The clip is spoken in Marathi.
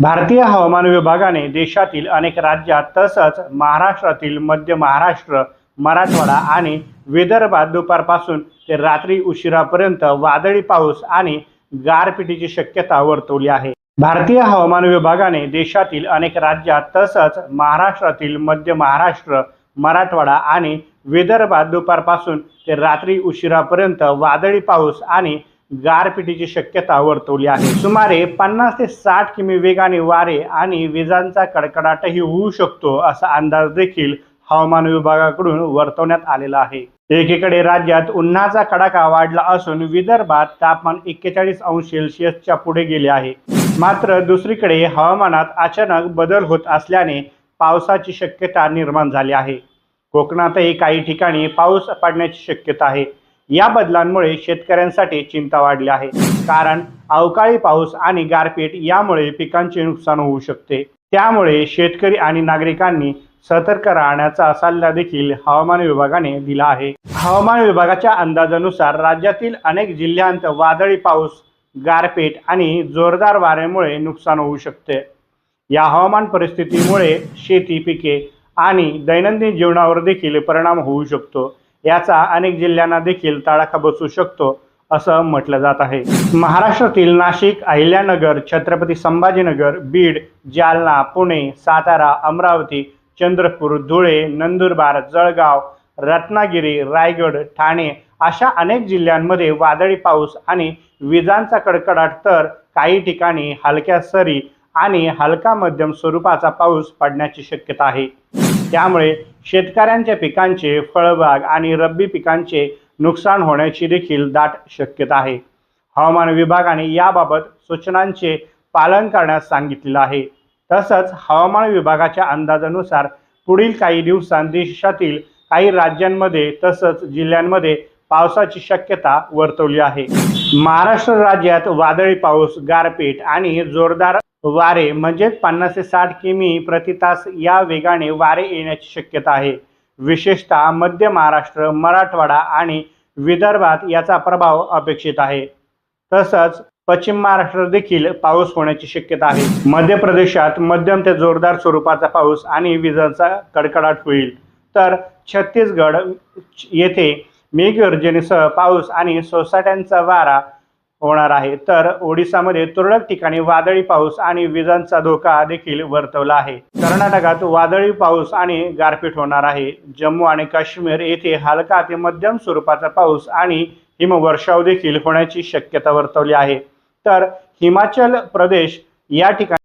भारतीय हवामान विभागाने देशातील अनेक राज्यात तसंच महाराष्ट्रातील मध्य महाराष्ट्र मराठवाडा आणि विदर्भात दुपारपासून ते रात्री उशिरापर्यंत वादळी पाऊस आणि गारपिटीची शक्यता वर्तवली आहे. भारतीय हवामान विभागाने देशातील अनेक राज्यात तसंच महाराष्ट्रातील मध्य महाराष्ट्र मराठवाडा आणि विदर्भात दुपारपासून ते रात्री उशिरापर्यंत वादळी पाऊस आणि गारपिटीची शक्यता वर्तवली आहे. सुमारे पन्नास ते साठ किमी वेगाने वारे आणि विजांचा कडकडाटही होऊ शकतो असा अंदाज देखील हवामान विभागाकडून वर्तवण्यात आलेला आहे. एकीकडे राज्यात उन्हाचा कडाका वाढला असून विदर्भात तापमान एक्केचाळीस अंश सेल्सिअसच्या पुढे गेले आहे. मात्र दुसरीकडे हवामानात अचानक बदल होत असल्याने पावसाची शक्यता निर्माण झाली आहे. कोकणातही काही ठिकाणी पाऊस पडण्याची शक्यता आहे. या बदलांमुळे शेतकऱ्यांसाठी चिंता वाढली आहे. कारण अवकाळी पाऊस आणि गारपीट यामुळे पिकांचे नुकसान होऊ शकते. त्यामुळे शेतकरी आणि नागरिकांनी सतर्क राहण्याचा सल्ला देखील हवामान विभागाने दिला आहे. हवामान विभागाच्या अंदाजानुसार राज्यातील अनेक जिल्ह्यांत वादळी पाऊस गारपीट आणि जोरदार वाऱ्यामुळे नुकसान होऊ शकते. या हवामान परिस्थितीमुळे शेती पिके आणि दैनंदिन जीवनावर देखील परिणाम होऊ शकतो. याचा अनेक जिल्ह्यांना देखील तडाखा बसू शकतो असं म्हटलं जात आहे. महाराष्ट्रातील नाशिक अहिल्यानगर छत्रपती संभाजीनगर बीड जालना पुणे सातारा अमरावती चंद्रपूर धुळे नंदुरबार जळगाव रत्नागिरी रायगड ठाणे अशा अनेक जिल्ह्यांमध्ये वादळी पाऊस आणि विजांचा कडकडाट तर काही ठिकाणी हलक्या सरी आणि हलका मध्यम स्वरूपाचा पाऊस पडण्याची शक्यता आहे. त्यामुळे शेतकऱ्यांच्या पिकांचे फळबाग आणि रब्बी पिकांचे नुकसान होण्याची देखील दाट शक्यता आहे. हवामान विभागाने याबाबत सूचनांचे पालन करण्यास सांगितलेलं आहे. तसंच हवामान विभागाच्या अंदाजानुसार पुढील काही दिवसांत देशातील काही राज्यांमध्ये तसंच जिल्ह्यांमध्ये पावसाची शक्यता वर्तवली आहे. महाराष्ट्र राज्यात वादळी पाऊस गारपीट आणि जोरदार वारे म्हणजेच पन्नास ते साठ किमी प्रति तास या वेगाने वारे येण्याची शक्यता आहे. विशेषतः मध्य महाराष्ट्र मराठवाडा आणि विदर्भात याचा प्रभाव अपेक्षित आहे. तसंच पश्चिम महाराष्ट्र देखील पाऊस होण्याची शक्यता आहे. मध्य प्रदेशात मध्यम ते जोरदार स्वरूपाचा पाऊस आणि विजांचा कडकडाट होईल. तर छत्तीसगड येथे मेघगर्जनेसह पाऊस आणि सोसाट्यांचा वारा होणार आहे. तर ओडिसामध्ये तुरळक ठिकाणी वादळी पाऊस आणि विजांचा धोका देखील वर्तवला आहे. कर्नाटकात वादळी पाऊस आणि गारपीट होणार आहे. जम्मू आणि काश्मीर येथे हलका ते मध्यम स्वरूपाचा पाऊस आणि हिमवर्षाव देखील होण्याची शक्यता वर्तवली आहे. तर हिमाचल प्रदेश या ठिकाणी